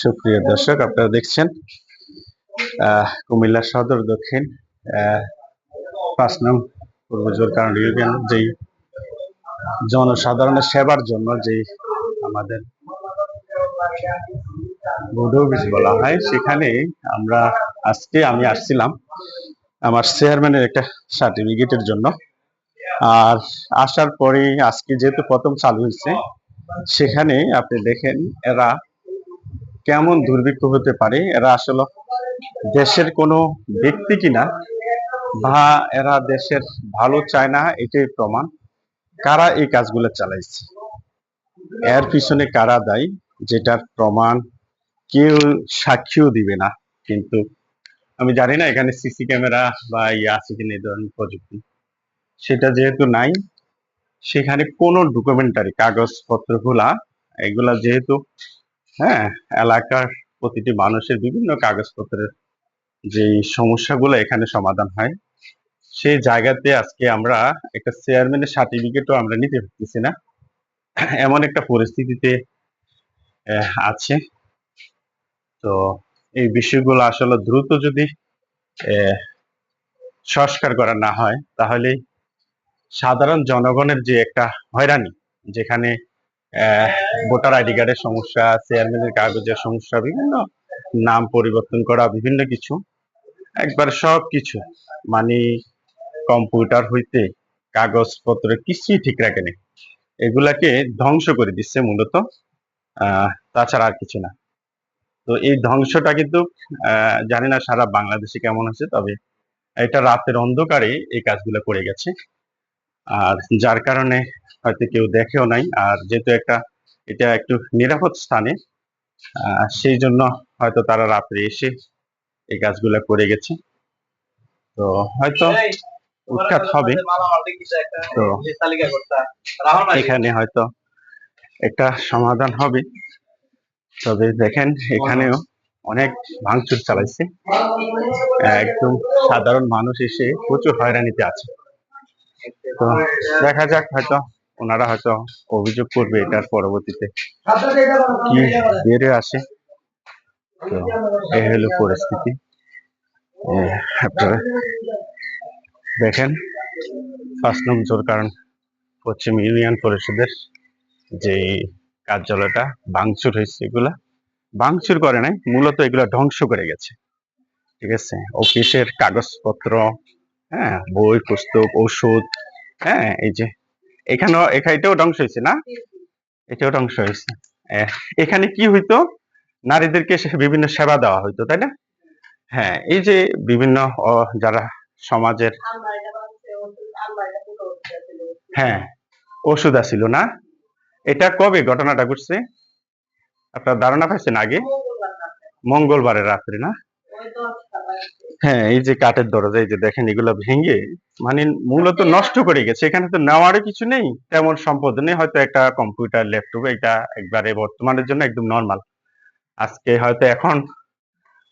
সুপ্রিয় দর্শক, আপনারা দেখছেন কুমিল্লা সদর দক্ষিণ পাঁচ নং পূর্বজোর কারণ ইউনিয়ন, যেই জনসাধারণের সেবার জন্য যেই আমাদের বলা হয়, সেখানে আমরা আজকে আমি আসছিলাম আমার চেয়ারম্যানের একটা সার্টিফিকেটের জন্য। আর আসার পরে আজকে যেহেতু প্রথম চালু হয়েছে সেখানে আপনি দেখেন এরা কেমন দুর্ভিক্ষ হতে পারে। এরা আসলে দেশের কোনো ব্যক্তি কিনা বা এরা দেশের ভালো চায় না, এটাই প্রমাণ। কারা এই কাজগুলো চালাইছে? এর পিছনে কারা দায়ী? যেটার প্রমাণ কেউ সাক্ষীও দিবে না। কিন্তু আমি জানি না, এখানে সিসি ক্যামেরা বা ইয়ে আছে কিনা এই ধরনের প্রযুক্তি। সেটা যেহেতু নাই সেখানে কোনো ডকুমেন্টারি কাগজপত্রগুলা এগুলা যেহেতু হ্যাঁ এলাকার প্রতিটি মানুষের বিভিন্ন কাগজপত্রের যে সমস্যাগুলো এখানে সমাধান হয়, সেই জায়গাতে আজকে আমরা একটা চেয়ারম্যানের সার্টিফিকেটও আমরা নিতে পারতেছি না। এমন একটা পরিস্থিতিতে আছে। তো এই বিষয়গুলো আসলে দ্রুত যদি সংস্কার করা না হয় তাহলে সাধারণ জনগণের যে একটা হয়রানি যেখানে ভোটার আইডি কার্ডের সমস্যা চেয়ারম্যানের কাগজের সমস্যা বিভিন্ন নাম পরিবর্তন করা বিভিন্ন কিছু একবার সব কিছু মানে কম্পিউটার হইতে কাগজপত্র কিছুই ঠিক রাখে নেই। এগুলাকে ধ্বংস করে দিচ্ছে মূলত আহ, তাছাড়া আর কিছু না। তো এই ধ্বংসটা কিন্তু আহ, জানি না সারা বাংলাদেশে কেমন আছে তবে এটা রাতের অন্ধকারে এই কাজগুলো করে গেছে। আর যার কারণে হয়তো কেউ দেখেও নাই। আর যেহেতু একটা এটা একটু নিরাপদ স্থানে সেই জন্য হয়তো তারা রাত্রে এসে এই কাজগুলো করে গেছে। তো হয়তো উৎখাত হবে। তো এখানে হয়তো একটা সমাধান হবে। তবে দেখেন এখানেও অনেক ভাঙচুর চালাইছে। একদম সাধারণ মানুষ এসে প্রচুর হয়রানিতে আছে। তো দেখা যাক হয়তো ওনারা হয়তো অভিযোগ করবে এটার পরবর্তীতে। কি বেড়ে আসে। তো এই হলো পরিস্থিতি। দেখেন পাঁচ জোর কারণ পশ্চিম ইউনিয়ন পরিষদের যে কার্যালয়টা ভাঙচুর হয়েছে এগুলা। ভাঙচুর করে নাই, মূলত এগুলা ধ্বংস করে গেছে। ঠিক আছে? অফিসের কাগজপত্র হ্যাঁ বই, পুস্তক, ওষুধ হ্যাঁ এই যে এখানেও, এখা- এটাও ধ্বংস হয়েছে না? এটাও ধ্বংস হয়েছে। এখানে কি হইতো? নারীদেরকে বিভিন্ন সেবা দেওয়া হইতো, তাই না? হ্যাঁ এই যে বিভিন্ন যারা সমাজের হ্যাঁ ওষুধ আসিল না? এটা কবে ঘটনাটা ঘটছে? আপনার ধারণা পাইছেন আগে? মঙ্গলবারের রাত্রে না? হ্যাঁ এই যে কাঠের দরজা এই যে দেখেন এগুলো ভেঙে মানে মূলত নষ্ট করে গেছে এখানে তো নেওয়ারও কিছু নেই তেমন সম্পদ নেই হয়তো একটা কম্পিউটার ল্যাপটপ এটা একবারে বর্তমানের জন্য একদম নর্মাল আজকে হয়তো এখন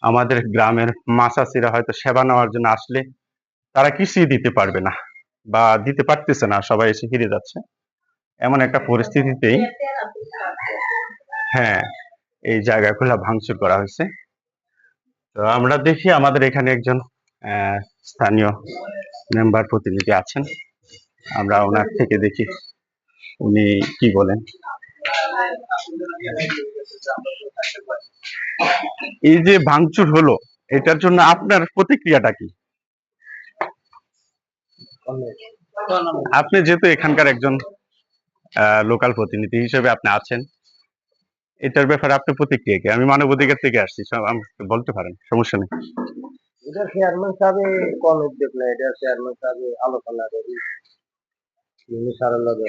আমাদের গ্রামের মাসাসিরা হয়তো সেবা নেওয়ার জন্য আসলে তারা কিছুই দিতে পারবে না বা দিতে পারতেছে না সবাই এসে ফিরে যাচ্ছে এমন একটা পরিস্থিতিতেই হ্যাঁ এই জায়গাগুলো ভাঙচুর করা হয়েছে তো আমরা দেখি আমাদের এখানে একজন স্থানীয় মেম্বার প্রতিনিধি আছেন। আমরা ওনার থেকে দেখি উনি কি বলেন। এই যে ভাঙচুর হলো, এটার জন্য আপনার প্রতিক্রিয়াটা কি? আপনি যেহেতু এখানকার একজন লোকাল প্রতিনিধি হিসেবে আপনি আছেন এটার ব্যাপারে আপনার প্রতিক্রিয়া কি? আমি মানবাধিকার থেকে আসছি আমাকে বলতে পারেন সমস্যা নেই। এটা চেয়ারম্যান সাহেব কোন উদ্যোগ নেয় এটা চেয়ারম্যান সাহেব আলোচনা করি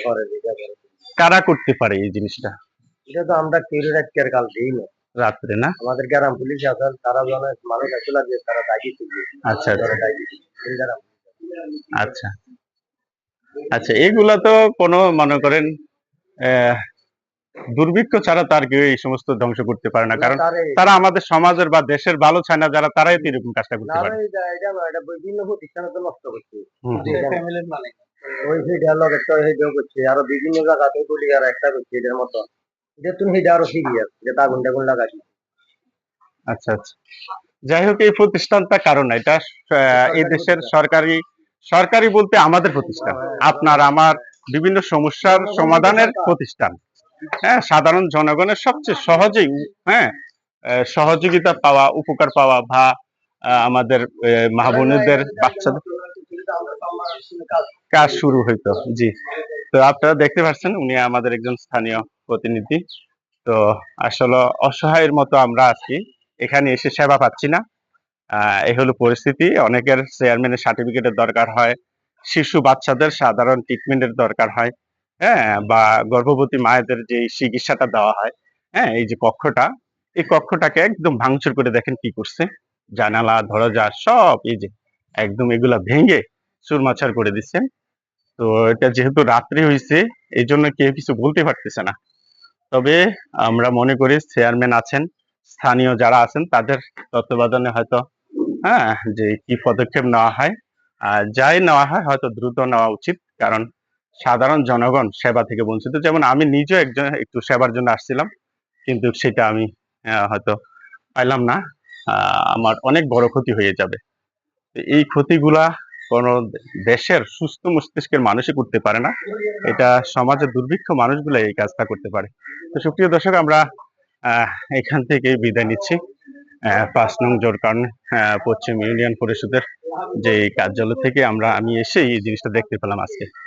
করে। কারা করতে পারে এই জিনিসটা? এটা তো আমরা কেউ রাখতে কাল দিই না। রাত্রে না? আমাদের গ্রাম পুলিশ আছেন তারা জানে মানুষ আসলে যে তারা দায়ী আচ্ছা আচ্ছা। আচ্ছা। আচ্ছা এগুলা তো কোনো মনে করেন আহ, দুর্ভিক্ষ ছাড়া তার কেউ এই সমস্ত ধ্বংস করতে পারে না। কারণ তারা আমাদের সমাজের বা দেশের ভালো চায় না যারা তারাই তো এরকম কাজটা করতে পারে। এটা এটা না, এটা বিভিন্ন প্রতিষ্ঠানে তো নষ্ট করছে। ওই সেটার লগে তো করছে আরও বিভিন্ন জায়গাতে গুলি আর একটা করছে এটার মতো। এটা তুমি এটা আরও সিরিয়াস এটা আগুন টাগুন লাগাচ্ছি আচ্ছা আচ্ছা। যাই হোক এই প্রতিষ্ঠানটা কারণ এটা এই দেশের সরকারি সরকারি বলতে আমাদের প্রতিষ্ঠান। আপনার আমার বিভিন্ন সমস্যার সমাধানের প্রতিষ্ঠান। হ্যাঁ সাধারণ জনগণের সবচেয়ে সহজেই হ্যাঁ সহযোগিতা পাওয়া, উপকার পাওয়া বা আমাদের মা বাচ্চাদের কাজ শুরু হইতো, জি। তো আপনারা দেখতে পাচ্ছেন, উনি আমাদের একজন স্থানীয় প্রতিনিধি। তো আসলে অসহায়ের মতো আমরা আছি, এখানে এসে সেবা পাচ্ছি না। এই হলো পরিস্থিতি, অনেকের চেয়ারম্যানের সার্টিফিকেটের দরকার হয়, শিশু বাচ্চাদের সাধারণ ট্রিটমেন্টের দরকার হয়। হ্যাঁ বা গর্ভবতী মায়েদের যে চিকিৎসাটা দেওয়া হয় হ্যাঁ এই যে কক্ষটা, এই কক্ষটাকে একদম ভাঙচুর করে দেখেন কি করছে। জানালা, দরজা, সব এই যে একদম এগুলা ভেঙে চুরমাচার করে দিচ্ছেন তো এটা যেহেতু রাত্রি হয়েছে এই জন্য কেউ কিছু বলতে পারতেছে না। তবে আমরা মনে করি চেয়ারম্যান আছেন, স্থানীয় যারা আছেন, তাদের তত্ত্বাবধানে হয়তো হ্যাঁ যে কি পদক্ষেপ নেওয়া হয়। আর যাই নেওয়া হয়, হয়তো দ্রুত নেওয়া উচিত, কারণ সাধারণ জনগণ সেবা থেকে বঞ্চিত। যেমন আমি নিজেও একজন, একটু সেবার জন্য আসছিলাম, কিন্তু সেটা আমি হয়তো পাইলাম না। আমার অনেক বড় ক্ষতি হয়ে যাবে। এই ক্ষতিগুলা কোনো দেশের সুস্থ মস্তিষ্কের মানুষই করতে পারে না। এটা সমাজের দুর্ভিক্ষ মানুষগুলো এই কাজটা করতে পারে। তো সুপ্রিয় দর্শক, আমরা এখান থেকে বিদায় নিচ্ছি। পাঁচ নং জোরকান পশ্চিম ইউনিয়ন পরিষদের যে কার্যালয় থেকে আমরা, আমি এসে এই জিনিসটা দেখতে পেলাম আজকে।